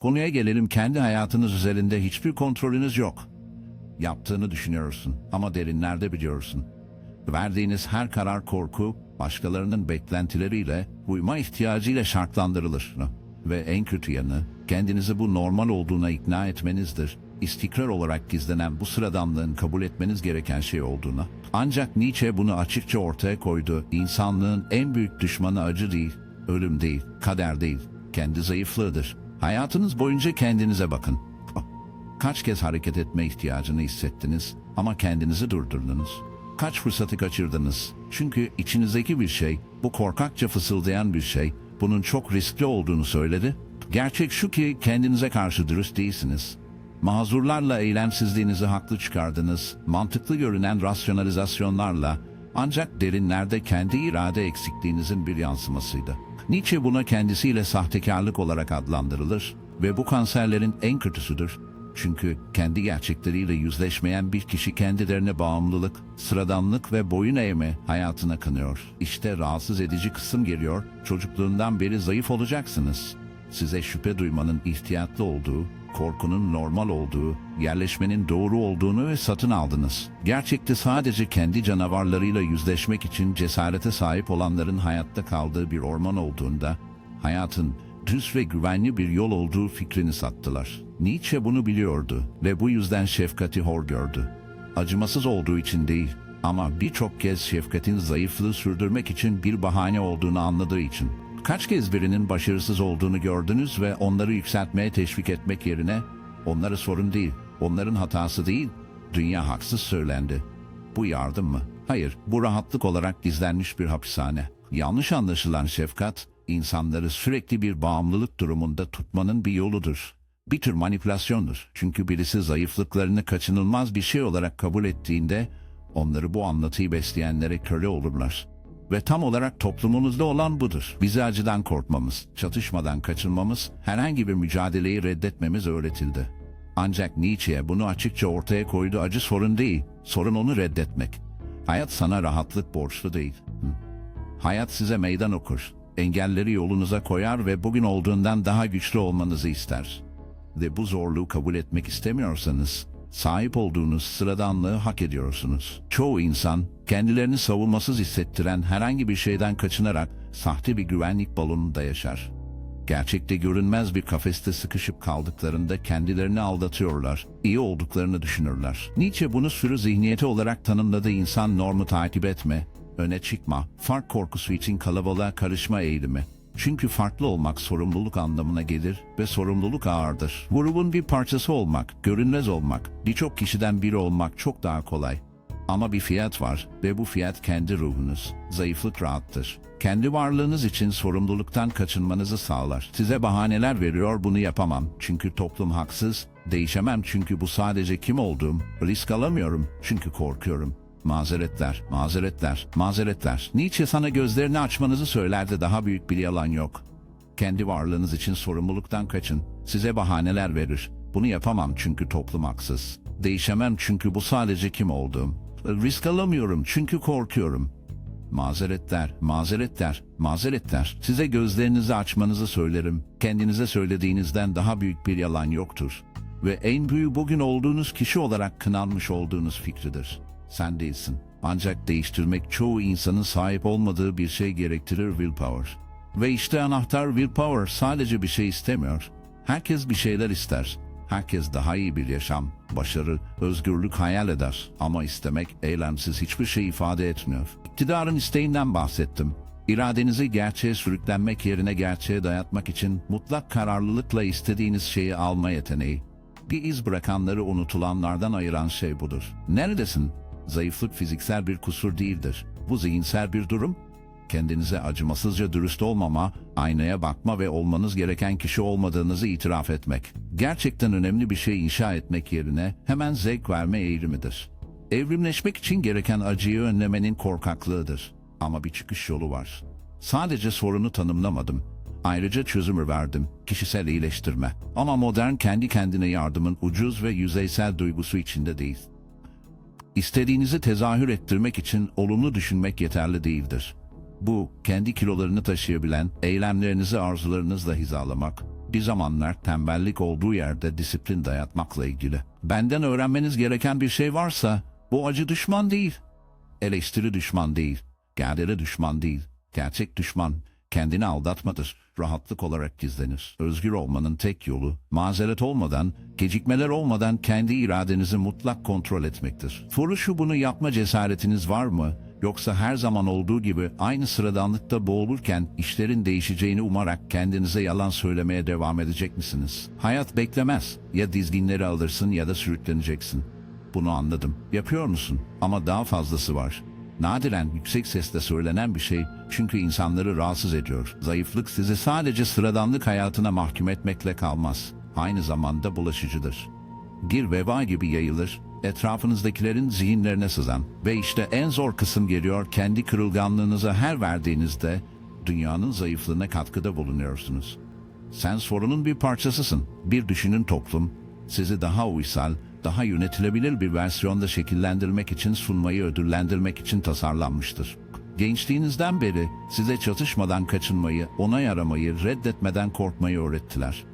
Konuya gelelim kendi hayatınız üzerinde hiçbir kontrolünüz yok. Yaptığını düşünüyorsun ama derinlerde biliyorsun. Verdiğiniz her karar korku, başkalarının beklentileriyle, uyma ihtiyacıyla şartlandırılır. Ve en kötü yanı, kendinizi bu normal olduğuna ikna etmenizdir. İstikrar olarak gizlenen bu sıradanlığın kabul etmeniz gereken şey olduğuna. Ancak Nietzsche bunu açıkça ortaya koydu. İnsanlığın en büyük düşmanı acı değil, ölüm değil, kader değil, kendi zayıflığıdır. Hayatınız boyunca kendinize bakın. Kaç kez hareket etme ihtiyacını hissettiniz ama kendinizi durdurdunuz? Kaç fırsatı kaçırdınız? Çünkü içinizdeki bir şey, bu korkakça fısıldayan bir şey, bunun çok riskli olduğunu söyledi. Gerçek şu ki kendinize karşı dürüst değilsiniz. Mazurlarla eylemsizliğinizi haklı çıkardınız, mantıklı görünen rasyonalizasyonlarla, ancak derinlerde kendi irade eksikliğinizin bir yansımasıydı. Nietzsche buna kendisiyle sahtekarlık olarak adlandırılır ve bu kanserlerin en kötüsüdür. Çünkü kendi gerçekleriyle yüzleşmeyen bir kişi kendilerine bağımlılık, sıradanlık ve boyun eğme hayatına kınıyor. İşte rahatsız edici kısım geliyor. Çocukluğundan beri zayıf olacaksınız. Size şüphe duymanın ihtiyatlı olduğu, korkunun normal olduğu, yerleşmenin doğru olduğunu ve satın aldınız. Gerçekte sadece kendi canavarlarıyla yüzleşmek için cesarete sahip olanların hayatta kaldığı bir orman olduğunda, hayatın düz ve güvenli bir yol olduğu fikrini sattılar. Nietzsche bunu biliyordu ve bu yüzden şefkati hor gördü. Acımasız olduğu için değil ama birçok kez şefkatin zayıflığı sürdürmek için bir bahane olduğunu anladığı için. Kaç kez birinin başarısız olduğunu gördünüz ve onları yükseltmeye teşvik etmek yerine onları sorun değil, onların hatası değil, dünya haksız söylendi. Bu yardım mı? Hayır, bu rahatlık olarak gizlenmiş bir hapishane. Yanlış anlaşılan şefkat, insanları sürekli bir bağımlılık durumunda tutmanın bir yoludur. Bir tür manipülasyondur. Çünkü birisi zayıflıklarını kaçınılmaz bir şey olarak kabul ettiğinde, onları bu anlatıyı besleyenlere köle olurlar. Ve tam olarak toplumumuzda olan budur. Bizi acıdan korkmamız, çatışmadan kaçınmamız, herhangi bir mücadeleyi reddetmemiz öğretildi. Ancak Nietzsche bunu açıkça ortaya koydu acı sorun değil, sorun onu reddetmek. Hayat sana rahatlık borçlu değil. Hayat size meydan okur, engelleri yolunuza koyar ve bugün olduğundan daha güçlü olmanızı ister. Ve bu zorluğu kabul etmek istemiyorsanız, sahip olduğunuz sıradanlığı hak ediyorsunuz. Çoğu insan, kendilerini savunmasız hissettiren herhangi bir şeyden kaçınarak sahte bir güvenlik balonunda yaşar. Gerçekte görünmez bir kafeste sıkışıp kaldıklarında kendilerini aldatıyorlar, iyi olduklarını düşünürler. Nietzsche bunu sürü zihniyeti olarak tanımladığı insan normu takip etme, öne çıkma, fark korkusu için kalabalığa karışma eğilimi. Çünkü farklı olmak sorumluluk anlamına gelir ve sorumluluk ağırdır. Grubun bir parçası olmak, görünmez olmak, birçok kişiden biri olmak çok daha kolay. Ama bir fiyat var ve bu fiyat kendi ruhunuz. Zayıflık rahattır. Kendi varlığınız için sorumluluktan kaçınmanızı sağlar. Size bahaneler veriyor bunu yapamam. Çünkü toplum haksız. Değişemem çünkü bu sadece kim olduğum. Risk alamıyorum çünkü korkuyorum. Mazeretler, mazeretler, mazeretler. Nietzsche sana gözlerini açmanızı söylerdi daha büyük bir yalan yok. Kendi varlığınız için sorumluluktan kaçın. Size bahaneler verir. Bunu yapamam çünkü toplum haksız. Değişemem çünkü bu sadece kim olduğum. Risk alamıyorum çünkü korkuyorum. Mazeretler, mazeretler, mazeretler. Size gözlerinizi açmanızı söylerim. Kendinize söylediğinizden daha büyük bir yalan yoktur. Ve en büyük bugün olduğunuz kişi olarak kınanmış olduğunuz fikridir. Sen değilsin. Ancak değiştirmek çoğu insanın sahip olmadığı bir şey gerektirir willpower. Ve işte anahtar willpower sadece bir şey istemiyor. Herkes bir şeyler ister. Herkes daha iyi bir yaşam, başarı, özgürlük hayal eder. Ama istemek eylemsiz hiçbir şey ifade etmiyor. İktidarın isteğinden bahsettim. İradenizi gerçeğe sürüklenmek yerine gerçeğe dayatmak için mutlak kararlılıkla istediğiniz şeyi alma yeteneği. Bir iz bırakanları unutulanlardan ayıran şey budur. Neredesin? Zayıflık fiziksel bir kusur değildir. Bu zihinsel bir durum. Kendinize acımasızca dürüst olmama, aynaya bakma ve olmanız gereken kişi olmadığınızı itiraf etmek. Gerçekten önemli bir şey inşa etmek yerine hemen zevk verme eğilimidir. Evrimleşmek için gereken acıyı önlemenin korkaklığıdır. Ama bir çıkış yolu var. Sadece sorunu tanımlamadım. Ayrıca çözümü verdim. Kişisel iyileştirme. Ama modern kendi kendine yardımın ucuz ve yüzeysel duygusu içinde değil. İstediğinizi tezahür ettirmek için olumlu düşünmek yeterli değildir. Bu, kendi kilolarını taşıyabilen, eylemlerinizi arzularınızla hizalamak, bir zamanlar tembellik olduğu yerde disiplin dayatmakla ilgili. Benden öğrenmeniz gereken bir şey varsa, bu acı düşman değil. Eleştiri düşman değil, gerdeğe düşman değil. Gerçek düşman, kendini aldatmadır. Rahatlık olarak gizlenir. Özgür olmanın tek yolu, mazeret olmadan, gecikmeler olmadan kendi iradenizi mutlak kontrol etmektir. Soru şu bunu yapma cesaretiniz var mı? Yoksa her zaman olduğu gibi aynı sıradanlıkta boğulurken işlerin değişeceğini umarak kendinize yalan söylemeye devam edecek misiniz? Hayat beklemez. Ya dizginleri alırsın ya da sürükleneceksin. Bunu anladım. Yapıyor musun? Ama daha fazlası var. Nadiren yüksek sesle söylenen bir şey çünkü insanları rahatsız ediyor. Zayıflık sizi sadece sıradanlık hayatına mahkum etmekle kalmaz. Aynı zamanda bulaşıcıdır. Bir veba gibi yayılır, etrafınızdakilerin zihinlerine sızan ve işte en zor kısım geliyor kendi kırılganlığınıza her verdiğinizde dünyanın zayıflığına katkıda bulunuyorsunuz. Sen sorunun bir parçasısın. Bir düşünün toplum, sizi daha uysal, daha yönetilebilir bir versiyonda şekillendirmek için sunmayı ödüllendirmek için tasarlanmıştır. Gençliğinizden beri size çatışmadan kaçınmayı, onay aramayı, reddetmeden korkmayı öğrettiler.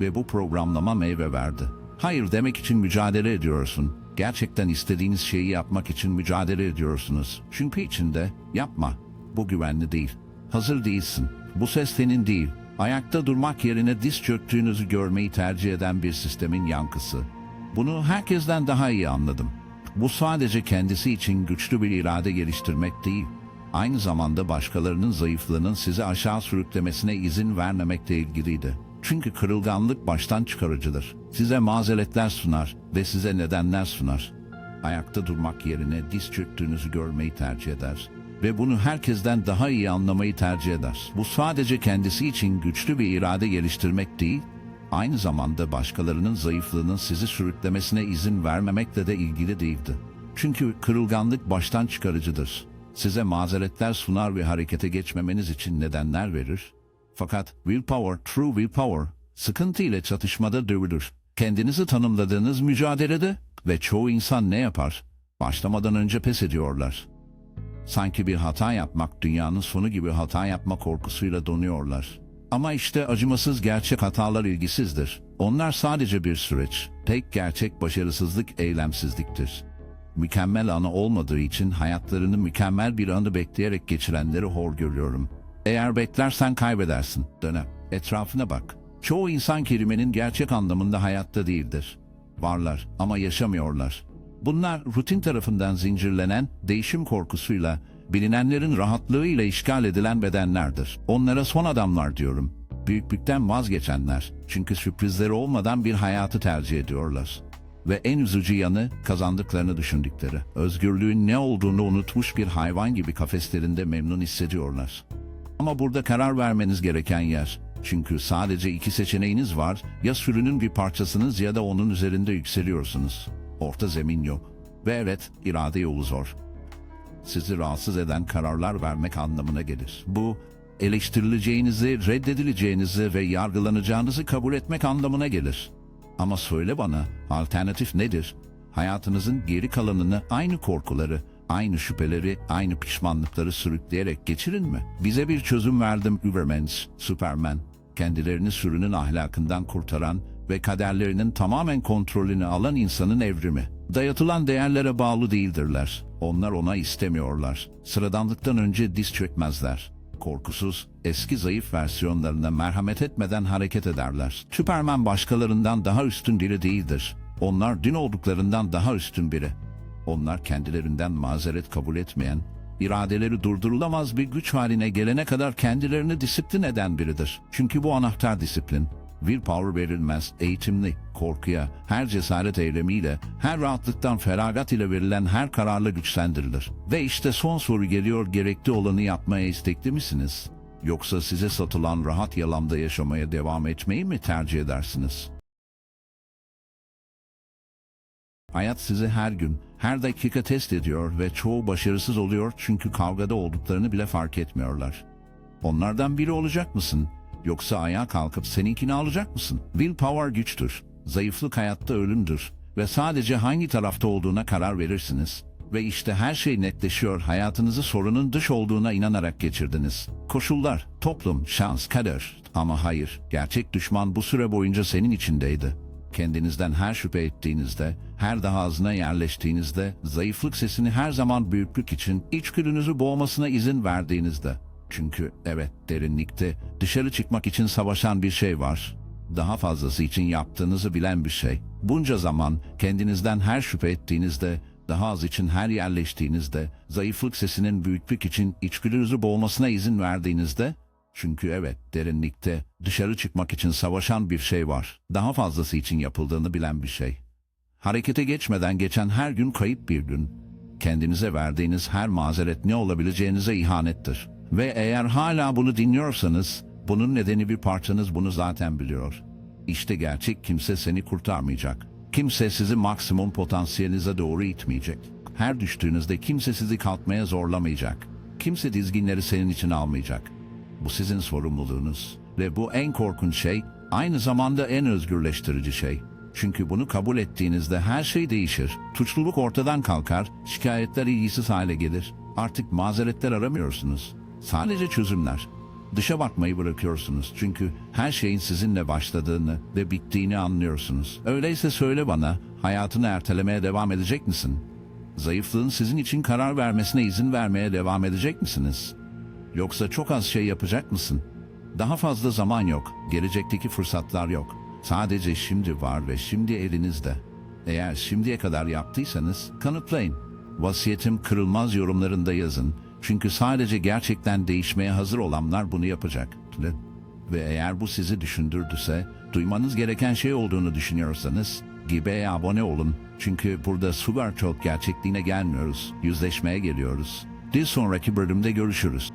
Ve bu programlama meyve verdi. Hayır demek için mücadele ediyorsun. Gerçekten istediğiniz şeyi yapmak için mücadele ediyorsunuz. Çünkü içinde yapma. Bu güvenli değil. Hazır değilsin. Bu ses senin değil. Ayakta durmak yerine diz çöktüğünüzü görmeyi tercih eden bir sistemin yankısı. Bunu herkesten daha iyi anladım. Bu sadece kendisi için güçlü bir irade geliştirmek değil, aynı zamanda başkalarının zayıflığının sizi aşağı sürüklemesine izin vermemekle ilgiliydi. Çünkü kırılganlık baştan çıkarıcıdır. Size mazeretler sunar ve size nedenler sunar. Ayakta durmak yerine diz çöktüğünüzü görmeyi tercih eder ve bunu herkesten daha iyi anlamayı tercih eder. Bu sadece kendisi için güçlü bir irade geliştirmek değil, aynı zamanda başkalarının zayıflığının sizi sürüklemesine izin vermemekle de ilgili değildi. Çünkü kırılganlık baştan çıkarıcıdır. Size mazeretler sunar ve harekete geçmemeniz için nedenler verir. Fakat willpower, true willpower, sıkıntı ile çatışmada dövülür. Kendinizi tanımladığınız mücadelede ve çoğu insan ne yapar? Başlamadan önce pes ediyorlar. Sanki bir hata yapmak dünyanın sonu gibi hata yapma korkusuyla donuyorlar. Ama işte acımasız gerçek hatalar ilgisizdir. Onlar sadece bir süreç. Tek gerçek başarısızlık eylemsizliktir. Mükemmel anı olmadığı için hayatlarını mükemmel bir anı bekleyerek geçirenleri hor görüyorum. Eğer beklersen kaybedersin. Dönem. Etrafına bak. Çoğu insan kelimenin gerçek anlamında hayatta değildir. Varlar ama yaşamıyorlar. Bunlar rutin tarafından zincirlenen değişim korkusuyla bilinenlerin rahatlığıyla işgal edilen bedenlerdir. Onlara son adamlar diyorum. Büyüklükten vazgeçenler. Çünkü sürprizleri olmadan bir hayatı tercih ediyorlar. Ve en üzücü yanı kazandıklarını düşündükleri. Özgürlüğün ne olduğunu unutmuş bir hayvan gibi kafeslerinde memnun hissediyorlar. Ama burada karar vermeniz gereken yer. Çünkü sadece iki seçeneğiniz var. Ya sürünün bir parçasınız ya da onun üzerinde yükseliyorsunuz. Orta zemin yok. Ve evet, irade yolu zor. Sizi rahatsız eden kararlar vermek anlamına gelir. Bu, eleştirileceğinizi, reddedileceğinizi ve yargılanacağınızı kabul etmek anlamına gelir. Ama söyle bana, alternatif nedir? Hayatınızın geri kalanını aynı korkuları, aynı şüpheleri, aynı pişmanlıkları sürükleyerek geçirin mi? Bize bir çözüm verdim Übermans, Superman. Kendilerini sürünün ahlakından kurtaran ve kaderlerinin tamamen kontrolünü alan insanın evrimi. Dayatılan değerlere bağlı değildirler. Onlar ona istemiyorlar. Sıradanlıktan önce diz çökmezler. Korkusuz, eski zayıf versiyonlarına merhamet etmeden hareket ederler. Superman başkalarından daha üstün biri değildir. Onlar dün olduklarından daha üstün biri. Onlar kendilerinden mazeret kabul etmeyen, iradeleri durdurulamaz bir güç haline gelene kadar kendilerini disiplin eden biridir. Çünkü bu anahtar disiplin. Willpower verilmez, eğitimli, korkuya, her cesaret eylemiyle, her rahatlıktan feragat ile verilen her kararla güçlendirilir. Ve işte son soru geliyor, gerekli olanı yapmaya istekli misiniz? Yoksa size satılan rahat yalamda yaşamaya devam etmeyi mi tercih edersiniz? Hayat sizi her gün, her dakika test ediyor ve çoğu başarısız oluyor çünkü kavgada olduklarını bile fark etmiyorlar. Onlardan biri olacak mısın? Yoksa ayağa kalkıp seninkini alacak mısın? Willpower güçtür. Zayıflık hayatta ölümdür. Ve sadece hangi tarafta olduğuna karar verirsiniz. Ve işte her şey netleşiyor. Hayatınızı sorunun dış olduğuna inanarak geçirdiniz. Koşullar, toplum, şans, kader. Ama hayır, gerçek düşman bu süre boyunca senin içindeydi. Kendinizden her şüphe ettiğinizde, her daha ağzına yerleştiğinizde, zayıflık sesini her zaman büyüklük için içgüdünüzü boğmasına izin verdiğinizde. Çünkü evet derinlikte dışarı çıkmak için savaşan bir şey var. Daha fazlası için yaptığınızı bilen bir şey. Bunca zaman kendinizden her şüphe ettiğinizde, daha az için her yerleştiğinizde, zayıflık sesinin büyüklük için içgüdünüzü boğmasına izin verdiğinizde, çünkü evet derinlikte dışarı çıkmak için savaşan bir şey var. Daha fazlası için yapıldığını bilen bir şey. Harekete geçmeden geçen her gün kayıp bir gün. Kendinize verdiğiniz her mazeret ne olabileceğinize ihanettir. Ve eğer hala bunu dinliyorsanız, bunun nedeni bir parçanız bunu zaten biliyor. İşte gerçek kimse seni kurtarmayacak. Kimse sizi maksimum potansiyelinize doğru itmeyecek. Her düştüğünüzde kimse sizi kalkmaya zorlamayacak. Kimse dizginleri senin için almayacak. Bu sizin sorumluluğunuz. Ve bu en korkunç şey, aynı zamanda en özgürleştirici şey. Çünkü bunu kabul ettiğinizde her şey değişir. Suçluluk ortadan kalkar, şikayetler ilgisiz hale gelir. Artık mazeretler aramıyorsunuz. Sadece çözümler. Dışa bakmayı bırakıyorsunuz çünkü her şeyin sizinle başladığını ve bittiğini anlıyorsunuz. Öyleyse söyle bana, hayatını ertelemeye devam edecek misin? Zayıflığın sizin için karar vermesine izin vermeye devam edecek misiniz? Yoksa çok az şey yapacak mısın? Daha fazla zaman yok, gelecekteki fırsatlar yok. Sadece şimdi var ve şimdi elinizde. Eğer şimdiye kadar yaptıysanız kanıtlayın. Vasiyetim kırılmaz yorumlarında yazın. Çünkü sadece gerçekten değişmeye hazır olanlar bunu yapacak. Ve- eğer bu sizi düşündürdüse, duymanız gereken şey olduğunu düşünüyorsanız, gibi abone olun. Çünkü burada Sugar çok gerçekliğine gelmiyoruz, yüzleşmeye geliyoruz. Bir sonraki bölümde görüşürüz.